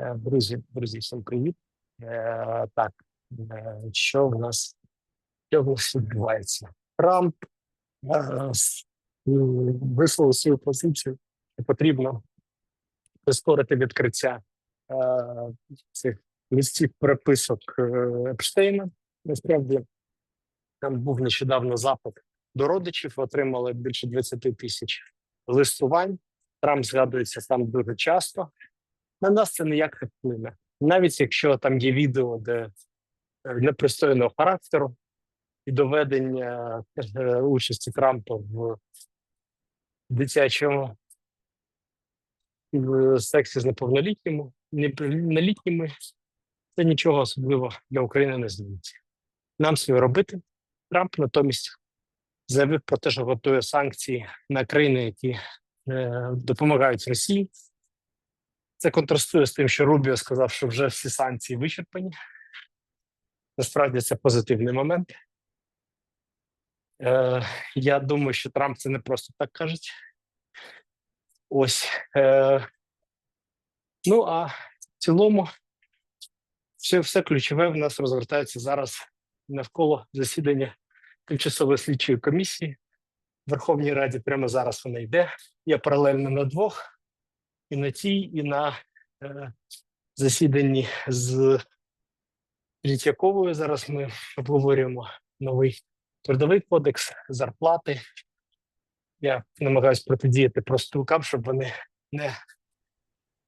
Е, Друзі, друзі, всім привіт. Е, Так, е, що в нас що відбувається? Трамп висловив свою позицію, що потрібно прискорити відкриття цих листів переписок е, Епштейна. Насправді там був нещодавно запит до родичів, отримали більше 20 тисяч листувань. Трамп згадується там дуже часто. На нас це ніяк не вплине. Навіть якщо там є відео, де е, непристойного характеру і доведення е, участі Трампа в дитячому сексі з неповнолітніми, неповнолітніми, це нічого особливого для України не зміниться. Нам своє робити. Трамп натомість заявив про те, що готує санкції на країни, які е, допомагають Росії. Це контрастує з тим, що Рубіо сказав, що вже всі санкції вичерпані. Насправді це позитивний момент. Е, я думаю, що Трамп це не просто так кажуть. Ось. Е, ну а в цілому, все, все ключове в нас розгортається зараз навколо засідання тимчасової слідчої комісії. В Верховній Раді прямо зараз вона йде. Я паралельно на двох і на тій, і на е, засіданні з Третьяковою. Зараз ми обговорюємо новий трудовий кодекс, зарплати. Я намагаюся протидіяти профспілкам, щоб вони не,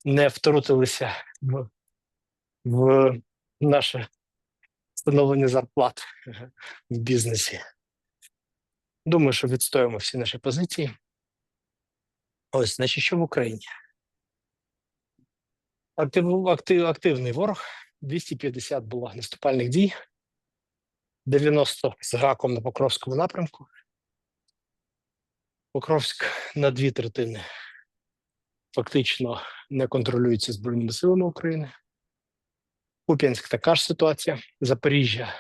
не втрутилися в, в наше встановлення зарплат в бізнесі. Думаю, що відстоїмо всі наші позиції. Ось, значить, що в Україні? Актив, актив, активний ворог. 250 було наступальних дій, 90 з гаком на Покровському напрямку. Покровськ на дві третини фактично не контролюється Збройними силами України. Куп'янськ така ж ситуація. Запоріжжя,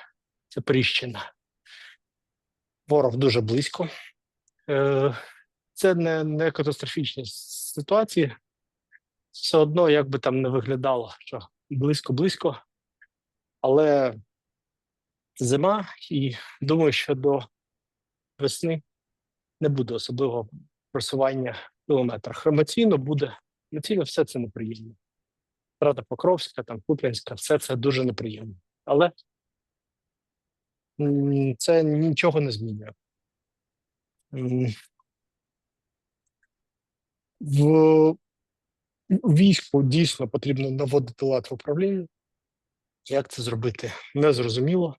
Запоріжжяна. Ворог дуже близько. Е, Це не, не катастрофічні ситуації. Все одно, як би там не виглядало, що близько-близько, але зима, і думаю, що до весни не буде особливого просування в кілометрах. Емоційно буде, емоційно все це неприємно. Рада Покровська, там Куп'янська, все це дуже неприємно. Але це нічого не змінює. В війську дійсно потрібно наводити лад в управлінні. Як це зробити? Незрозуміло,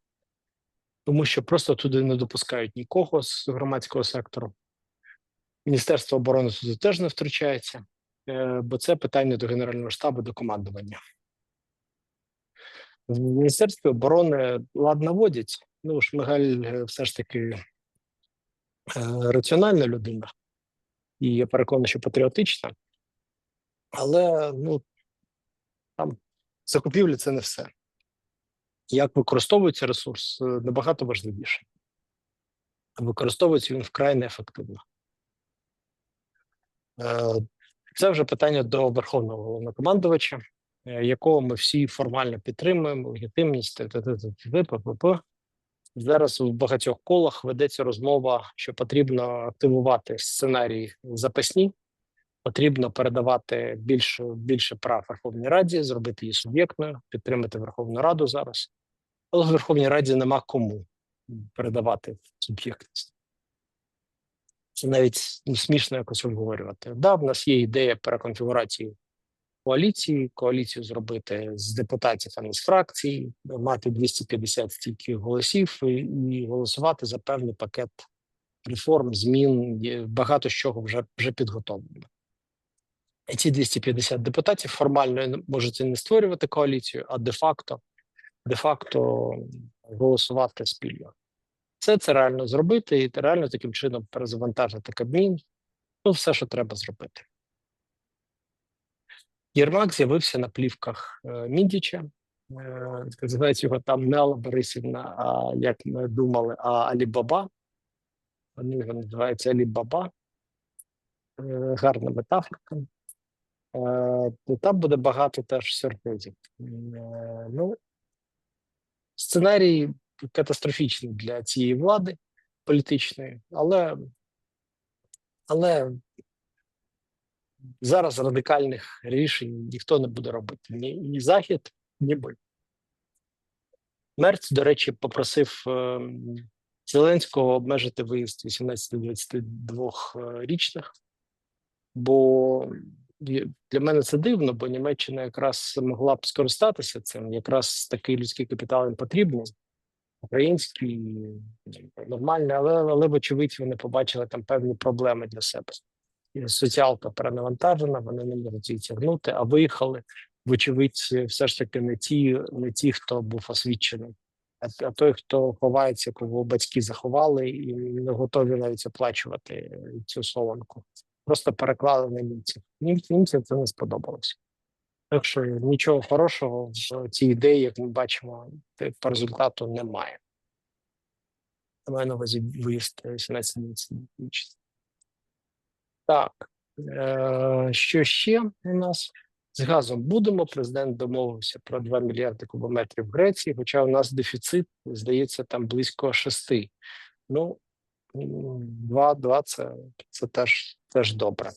тому що просто туди не допускають нікого з громадського сектору. Міністерство оборони туди теж не втручається, е, бо це питання до Генерального штабу, до командування. В Міністерстві оборони лад наводять. Ну, Шмигаль е, все ж таки е, раціональна людина, і я переконаний, що патріотична. Але ну, там закупівлі це не все. Як використовується ресурс, е, набагато важливіше. Використовується він вкрай неефективно. Е, Це вже питання до Верховного головнокомандувача, е, якого ми всі формально підтримуємо, легітимність, т- т- т- т- т- п-п-п. Зараз в багатьох колах ведеться розмова, що потрібно активувати сценарії запасні, потрібно передавати більше, більше прав Верховній Раді, зробити її суб'єктною, підтримати Верховну Раду зараз. Але в Верховній Раді нема кому передавати суб'єктність. Це навіть ну, смішно якось обговорювати. Да, в нас є ідея переконфігурації коаліції, коаліцію зробити з депутатів, а не з фракцій, мати 250 стільки голосів і, і голосувати за певний пакет реформ, змін. Багато з чого вже, вже підготовлено. Ці 250 депутатів формально можуть не створювати коаліцію, а де-факто, де-факто голосувати спільно. Це це реально зробити, і реально таким чином перезавантажити Кабмін. Ну, все, що треба зробити. Єрмак з'явився на плівках е, Міндіча. Е, його там не Алла Борисівна, а як ми думали, а Алібаба. Вони його називаються Алібаба. Е, гарна метафорка. То там буде багато теж сюрпризів. Е, Ну, сценарій катастрофічний для цієї влади політичної, але, але зараз радикальних рішень ніхто не буде робити. Ні, ні Захід, ні ми. Мерц, до речі, попросив е, Зеленського обмежити виїзд 18-22-річних, бо є- для мене це дивно, бо Німеччина якраз могла б скористатися цим. Якраз такий людський капітал їм потрібен. Український нормальний, але, але вочевидь вони побачили там певні проблеми для себе. Соціалка перенавантажена, вони не можуть її тягнути, а виїхали, вочевидь, все ж таки не ті, не ті, хто був освічений, а, той, хто ховається, кого батьки заховали і не готові навіть оплачувати цю солонку. Просто переклали на німців. Нім- Німцям це не сподобалося. Так що нічого хорошого в цій ідеї, як ми бачимо, по результату немає. Маю на увазі виїзд 17 Так, е, що ще у нас з газом будемо? Президент домовився про 2 мільярди кубометрів в Греції, хоча у нас дефіцит, здається, там близько 6. Ну, 2, 2 це, це теж, теж добре.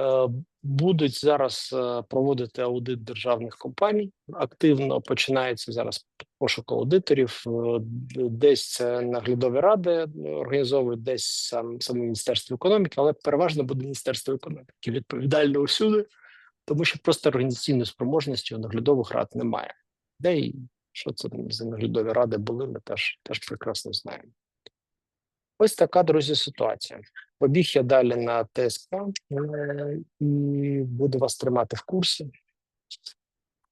Е, Будуть зараз е, проводити аудит державних компаній. Активно починається зараз пошук аудиторів. Е, Десь наглядові ради організовують, десь сам саме міністерство економіки, але переважно буде міністерство економіки відповідально усюди, тому що просто організаційної спроможності у наглядових рад немає. Де і що це за наглядові ради були, ми теж, теж прекрасно знаємо. Ось така, друзі, ситуація. Побіг я далі на ТСК е, і буду вас тримати в курсі,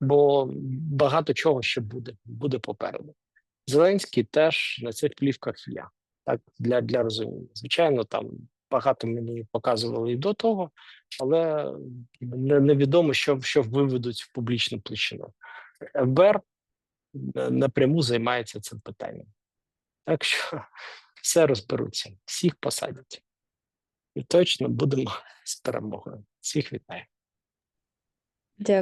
бо багато чого ще буде, буде попереду. Зеленський теж на цих плівках є. Так, для, для розуміння. Звичайно, там багато мені показували і до того, але не- невідомо, що, що виведуть в публічну площину. ФБР напряму займається цим питанням. Так що все розберуться, всіх посадять. І точно будемо з перемогою. Всіх вітаю. Дякую.